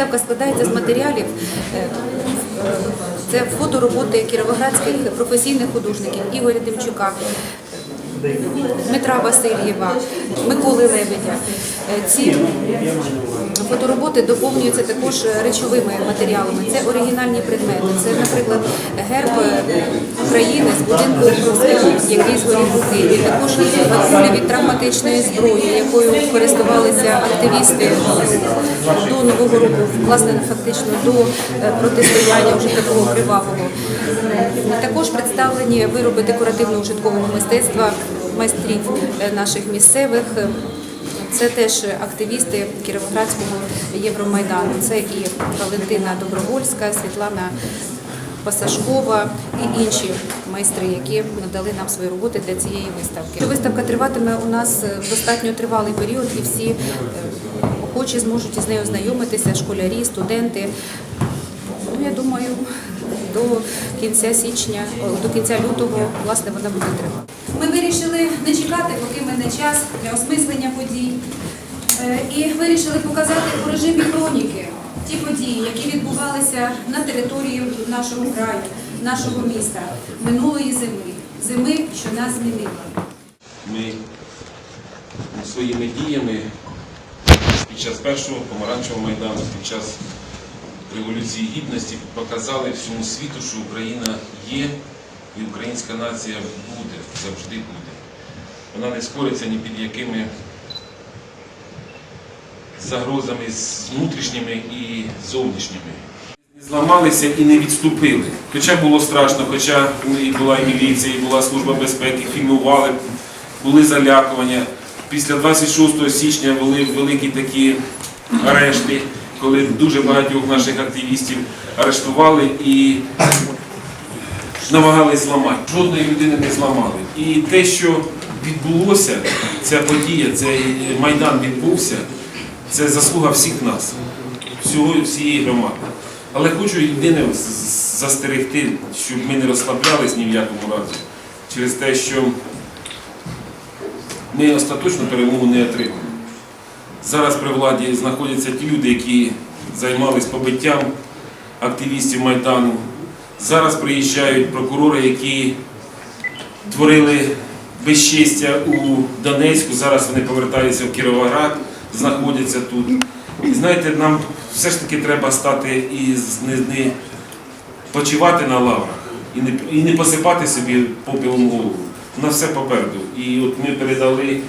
Виставка складається з матеріалів. е, Це фотороботи кіровоградських професійних художників Ігоря Демчука, Дмитра Васильєва, Миколи Лебедя. Е, Ці фотороботи доповнюються також речовими матеріалами. Це оригінальні предмети. Це, наприклад, герб України з будинку Покровського, який згорів у Києві. Також кулі від травматичної зброї, якою користувалися активісти до нового року, власне, фактично до е, протистояння вже такого кривавого. Також представлені вироби декоративно-ужиткового мистецтва майстрів е, наших місцевих. Це теж активісти Кіровоградського Євромайдану. Це і Валентина Добровольська, Світлана Пасашкова і інші майстри, які надали нам свої роботи для цієї виставки. Виставка триватиме у нас е, достатньо тривалий період, і всі е, охочі зможуть із нею ознайомитися, школярі, студенти. Ну, я думаю, до кінця січня, до кінця лютого, власне, вона буде тривати. Ми вирішили не чекати, поки мене час для осмислення подій. Е, І вирішили показати у режимі хроніки ті події, які відбувалися на території нашого краю, нашого міста минулої зими, зими, що нас змінила. Ми своїми діями під час першого помаранчевого майдану, під час Революції Гідності показали всьому світу, що Україна є і українська нація буде, завжди буде. Вона не скориться ні під якими загрозами внутрішніми і зовнішніми. Зламалися і не відступили. Хоча було страшно, хоча і була і міліція, і була служба безпеки, фільмували, були залякування. Після 26 січня були великі такі арешти, коли дуже багатьох наших активістів арештували і намагались зламати. Жодної людини не зламали. І те, що відбулося, ця подія, цей майдан відбувся, це заслуга всіх нас, всього всієї громади. Але хочу єдине застерегти, щоб ми не розслаблялись ні в якому разі, через те, що ми остаточну перемогу не отримаємо. Зараз при владі знаходяться ті люди, які займались побиттям активістів Майдану. Зараз приїжджають прокурори, які творили безчестя у Донецьку. Зараз вони повертаються в Кіровоград, знаходяться тут. І знаєте, нам все ж таки треба стати і не, почивати на лаврах і не, і не посипати собі попілом голову. У нас все попереду. І от ми передали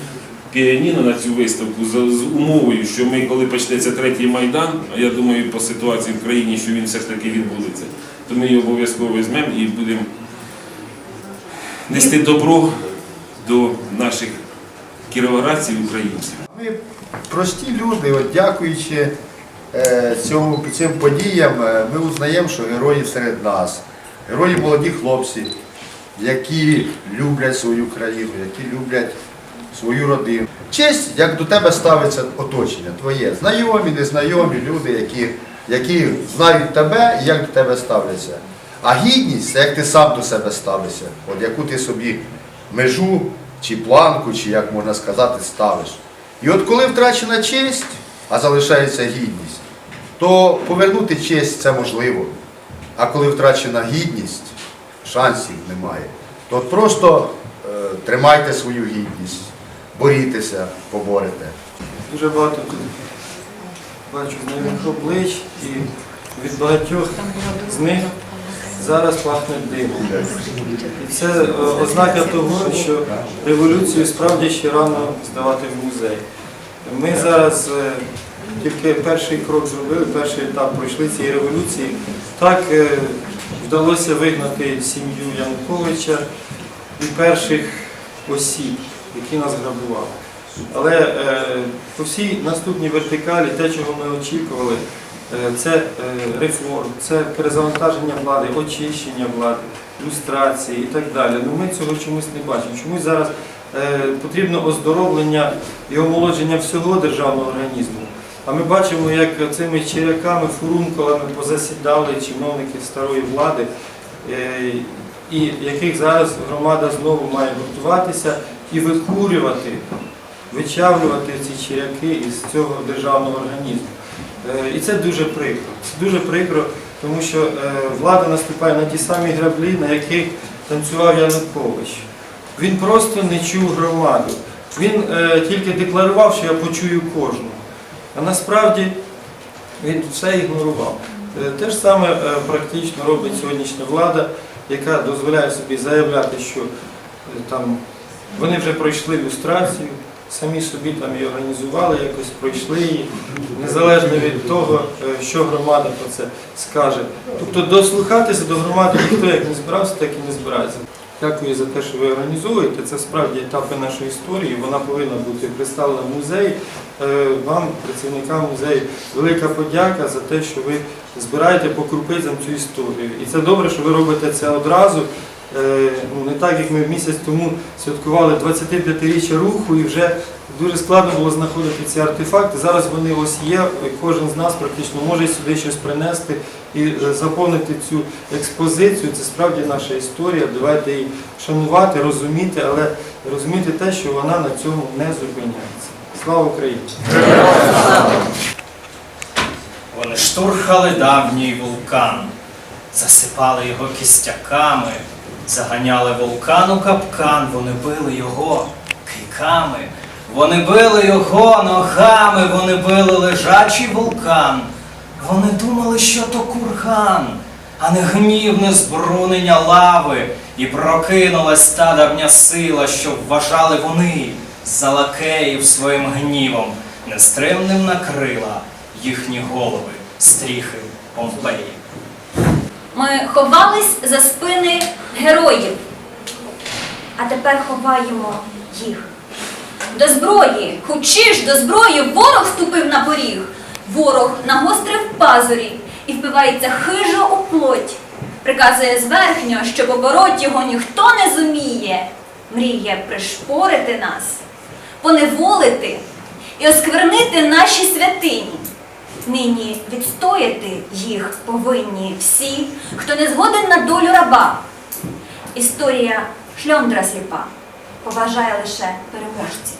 піаніно на цю виставку з, умовою, що ми, коли почнеться третій майдан, а я думаю, по ситуації в країні, що він все ж таки відбудеться, то ми його обов'язково візьмемо і будемо нести добро до наших кіровоградців українців. Ми прості люди, от дякуючи е, цьому, цим подіям, е, ми узнаємо, що герої серед нас. Герої молоді хлопці, які люблять свою країну, які люблять свою родину. Честь, як до тебе ставиться оточення твоє, знайомі, незнайомі люди, які, які знають тебе і як до тебе ставляться. А гідність це як ти сам до себе ставишся, от яку ти собі межу чи планку, чи як можна сказати, ставиш. І от коли втрачена честь, а залишається гідність, то повернути честь це можливо. А коли втрачена гідність, шансів немає. То просто е, тримайте свою гідність, борітеся, поборете. Дуже багато тут бачу знайомих облич і від багатьох з них зараз пахне димом. І це е, ознака того, що революцію справді ще рано здавати в музей. Ми зараз е, тільки перший крок зробили, перший етап пройшли цієї революції. Так е, вдалося вигнати сім'ю Януковича і перших осіб, які нас грабували. Але е, по всій наступній вертикалі, те, чого ми очікували, е, це е, реформ, це перезавантаження влади, очищення влади, люстрації і так далі. Ну ми цього чомусь не бачимо. Чомусь зараз е, потрібно оздоровлення і омолодження всього державного організму. А ми бачимо, як цими черяками, фурункулами позасідали чиновники старої влади, е, і яких зараз громада знову має гуртуватися і викурювати, вичавлювати ці черяки із цього державного організму. Е, І це дуже прикро. Це дуже прикро, тому що е, влада наступає на ті самі граблі, на яких танцював Янукович. Він просто не чув громаду. Він е, тільки декларував, що я почую кожного. А насправді він все ігнорував. Те ж саме практично робить сьогоднішня влада, яка дозволяє собі заявляти, що там вони вже пройшли люстрацію, самі собі там її організували, якось пройшли її, незалежно від того, е, що громада про це скаже. Тобто дослухатися до громади ніхто як не збирався, так і не збирається. Дякую за те, що ви організовуєте. Це справді етапи нашої історії. Вона повинна бути представлена в музеї. Е, Вам, працівникам музею, велика подяка за те, що ви збираєте по крупицям цю історію. І це добре, що ви робите це одразу. Е, Ну, не так, як ми місяць тому святкували 25-річчя руху, і вже дуже складно було знаходити ці артефакти. Зараз вони ось є. Кожен з нас практично може сюди щось принести і е, заповнити цю експозицію. Це справді наша історія. Давайте її шанувати, розуміти, але розуміти те, що вона на цьому не зупиняється. Слава Україні! Вони штурхали давній вулкан, засипали його кістяками, заганяли вулкан у капкан, вони били його кийками, вони били його ногами, вони били лежачий вулкан. Вони думали, що то курган, а не гнівне збрунення лави, і прокинулась та давня сила, що вважали вони за лакеїв своїм гнівом, нестримним накрила їхні голови, стріхи Помпеї. Ми ховались за спини героїв, а тепер ховаємо їх. До зброї, хучиш до зброї, ворог ступив на поріг. Ворог нагострив пазурі і впивається хижо у плоть. Приказує зверхньо, щоб обороть його ніхто не зуміє. Мріє пришпорити нас, поневолити і осквернити наші святині. Нині відстояти їх повинні всі, хто не згоден на долю раба. Історія шльондра сліпа поважає лише переможців.